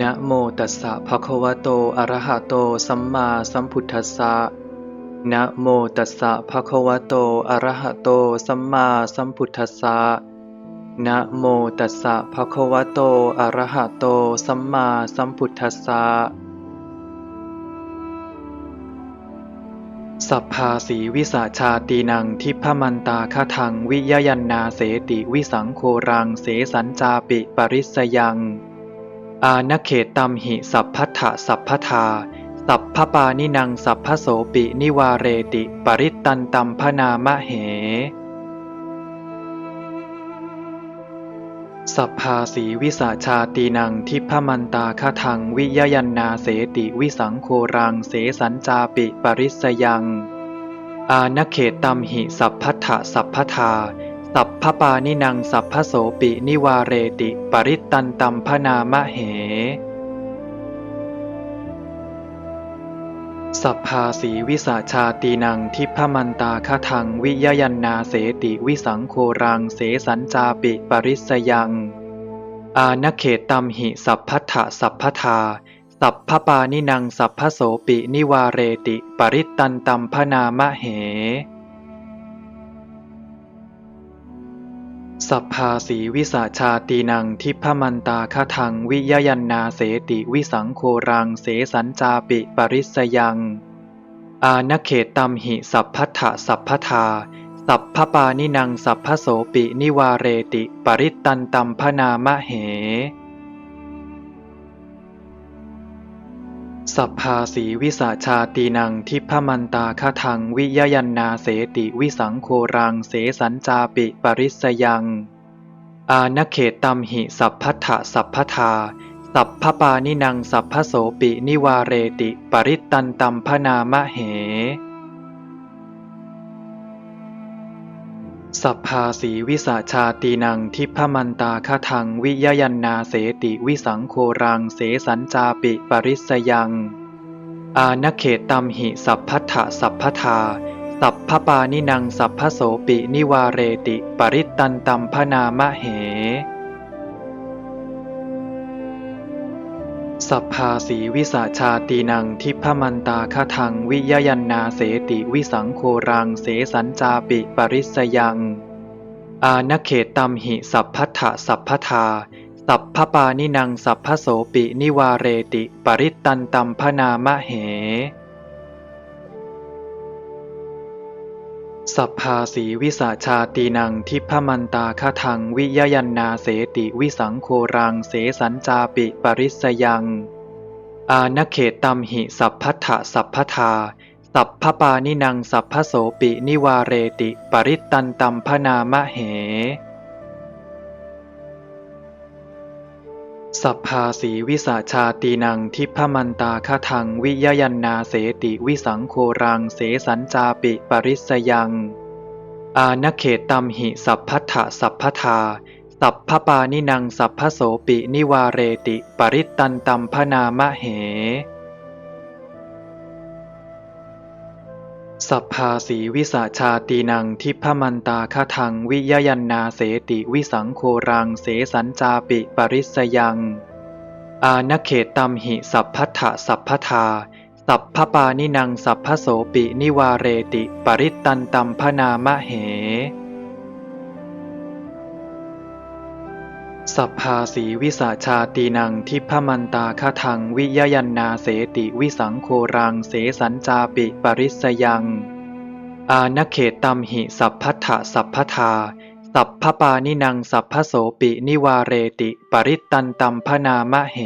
นะโมตัสสะภะคะวะโต อะระหะโต สัมมาสัมพุทธัสสะ นะโมตัสสะภะคะวะโต อะระหะโต สัมมาสัมพุทธัสสะ นะโมตัสสะภะคะวะโต อะระหะโต สัมมาสัมพุทธัสสะ สัพพาสีวิสาชาตีนังทิพมันตาคทังวิยยันนาเสติวิสังโครังเสสัญจาปิปริสยัง อานเขตตัมหิสัพพัทธสัพพทา สัพพปานินังสัพพโสปินิวาเรติ ปริตตันตัมพนามะเห สัพพาสีวิสาชาตีนังทิพมันตาคทังวิยยันนาเสติวิสังโครังเสสัญจาปิปริสยัง อานเขตตัมหิสัพพัทธสัพพทา สัพพปานินังสัพพโสปินิวาเรติปริตันตัมพนามะเห สัพพาสีวิสาชาตีนังทิพมันตาคทังวิยยันนาเสติวิสังโครังเสสัญจาปิปริสยัง อานเขตตัมหิสัพพัทธะสัพพทาสัพพปานินังสัพพโสปินิวาเรติปริตตันตัมพนามะเห สัพพาสีวิสาชาตีนังทิพมันตาคทังวิยยันนาเสติวิสังโครังเสสัญจาปิปริสยัง อาณเขตตัมหิสัพพัทธสัพพทา สัพพปานินังสัพพโสปินิวาเรติ ปริตตันตัมพนามะเห สัพพาสีวิสาชาตีนังทิพมันตาคทังวิยยันนาเสติวิสังโครังเสสัญจาปิปริสยัง อาณเขตตัมหิสัพพัทธะสัพพทา สัพพปานินังสัพพโสปินิวาเรติ ปริตตันตัมพนามะเห สัพพาสีวิสาชาตีนังทิพมันตาคทังวิยยันนาเสติวิสังโครังเสสัญจาปิปริสยัง อาณเขตตัมหิสัพพัทธสัพพทา สัพพปานินังสัพพโสปินิวาเรติ ปริตตันตัมพนามะเห สัพพาสีวิสาชาตีนังทิพมันตาคทังวิยยันนาเสติวิสังโครังเสสัญจาปิปริสยัง อาณเขตตัมหิสัพพัทธสัพพทา สัพพปานินังสัพพโสปินิวาเรติ ปริตตันตัมพนามะเห สัพพาสีวิสาชาตีนังทิพมันตาคทังวิยยันนาเสติวิสังโครังเสสัญจาปิปริสยัง อาณเขตตัมหิสัพพัทธะสัพพทา สัพพปานินังสัพพโสปินิวาเรติ ปริตตันตัมพนามะเห สัพพาสีวิสาชาตีนังทิพมันตาคทังวิยยันนาเสติวิสังโครังเสสัญจาปิปริสยัง อานเขตตัมหิสัพพัทธสัพพทา สัพพปานินังสัพพโสปินิวาเรติ ปริตตันตัมพนามะเห สัพพาสีวิสาชาตีนังทิพมันตาคาทังวิยยันนาเสติวิสังโครังเสสัญจาปิปริสยัง อาณเขตตัมหิสัพพัทธสัพพทา สัพพปานินังสัพพโสปินิวาเรติ ปริตตันตัมพนามะเห สัพพาสีวิสาชาตีนังทิพมันตาคทังวิยยันนาเสติวิสังโครังเสสัญจาปิปริสยัง อาณเขตตัมหิสัพพัทธสัพพทา สัพพปานินังสัพพโสปินิวาเรติ ปริตตันตัมพนามะเห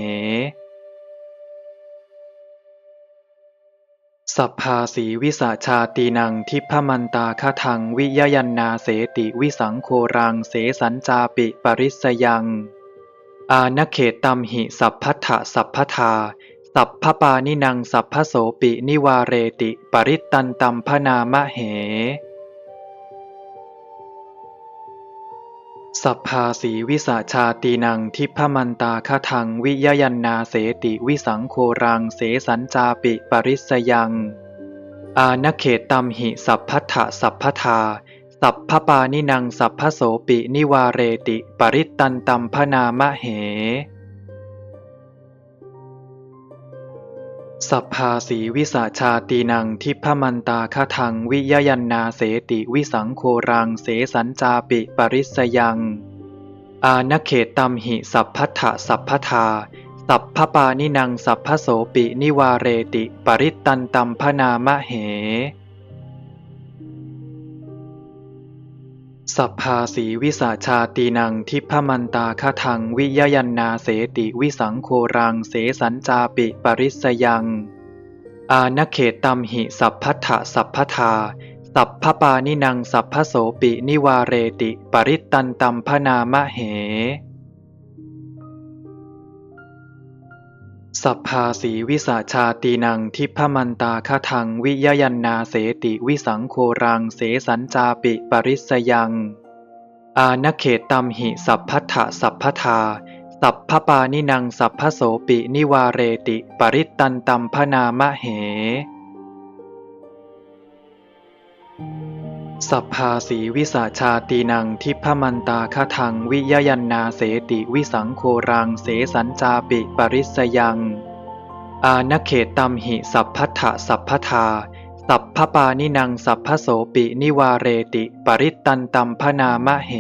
สัพพาสีวิสาชาตีนังทิพมันตาคทังวิยยันนาเสติวิสังโครังเสสัญจาปิปริสยัง อานเขตตัมหิสัพพัทธสัพพทา สัพพปานินังสัพพโสปินิวาเรติ ปริตตันตัมพนามะเห สัพพาสีวิสาชาตีนังทิพมันตาคทังวิยยันนาเสติวิสังโครังเสสัญจาปิปริสยัง อาณเขตตัมหิสัพพัทธสัพพทา สัพพปานินังสัพพโสปินิวาเรติ ปริตตันตัมพนามะเห สัพพาสีวิสาชาตีนังทิพมันตาคทังวิยยันนาเสติวิสังโครังเสสัญจาปิปริสยัง อาณเขตตัมหิสัพพัทธสัพพทา สัพพปานินังสัพพโสปินิวาเรติ ปริตตันตัมพนามะเห สัพพาสีวิสาชาตีนังทิพมันตาคทังวิยยันนาเสติวิสังโครังเสสัญจาปิปริสยัง อาณเขตตัมหิสัพพัทธะสัพพทา สัพพปานินังสัพพโสปินิวาเรติ ปริตตันตัมพนามะเห สัพพาสีวิสาชาตีนังทิพมันตาคทังวิยยันนาเสติวิสังโครังเสสัญจาปิปริสยัง อานเขตตัมหิสัพพัทธสัพพทา สัพพปานินังสัพพโสปินิวาเรติ ปริตตันตัมพนามะเห สัพพาสีวิสาชาตีนังทิพมันตาคทังวิยยันนาเสติวิสังโครังเสสัญจาปิปริสยัง อาณเขตตัมหิสัพพัทธสัพพทา สัพพปานินังสัพพโสปินิวาเรติ ปริตตันตัมพนามะเห